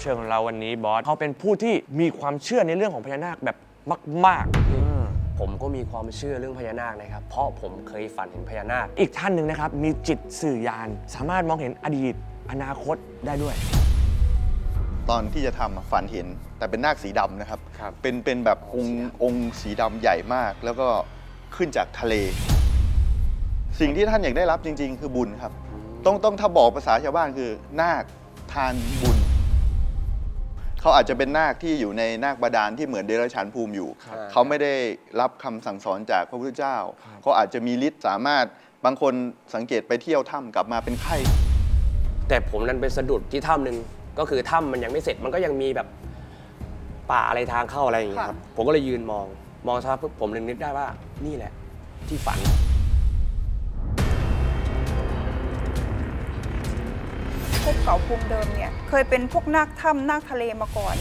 เชิญของเราวันนี้บอสเขาเป็นผู้ที่มีความเชื่อในเรื่องของพญานาคแบบมากผมก็มีความเชื่อเรื่องพญานาคนะครับ เพราะผมเคยฝันเห็นพญานาคๆอีกท่านหนึ่งนะครับ มีจิตสื่อยาน สามารถมองเห็นอดีต อนาคตได้ด้วย ตอนที่จะทำอะฝันเห็น แต่เป็นนาคสีดำนะครับ ครับ เป็นเป็นแบบองค์องค์สีดำใหญ่มาก แล้วก็ขึ้นจากทะเล สิ่งที่ท่านอยากได้รับจริง ๆ คือบุญครับ ต้องต้องถ้าบอกภาษาชาวบ้านคือนาคทานบุญ เขาอาจจะเป็นนาคที่อยู่ในนาคบาดาลที่เหมือนเดรัจฉานภูมิอยู่ ครับเขาไม่ได้รับคำสั่งสอนจากพระพุทธเจ้า เขาอาจจะมีฤทธิ์สามารถบางคนสังเกตไปเที่ยวถ้ำกลับมาเป็นไข้ แต่ผมนั้นไปสะดุดที่ถ้ำหนึ่งก็คือถ้ำมันยังไม่เสร็จมันก็ยังมีแบบป่าอะไรทางเข้าอะไรอย่างเงี้ยครับผมก็เลยยืนมองมองสักพักปุ๊บผมเลยนึกได้ว่านี่แหละ ที่ฝัน เขาภูมิเดิมเนี่ย เคยเป็นพวกนาคถ้ำนาคทะเลมาก่อน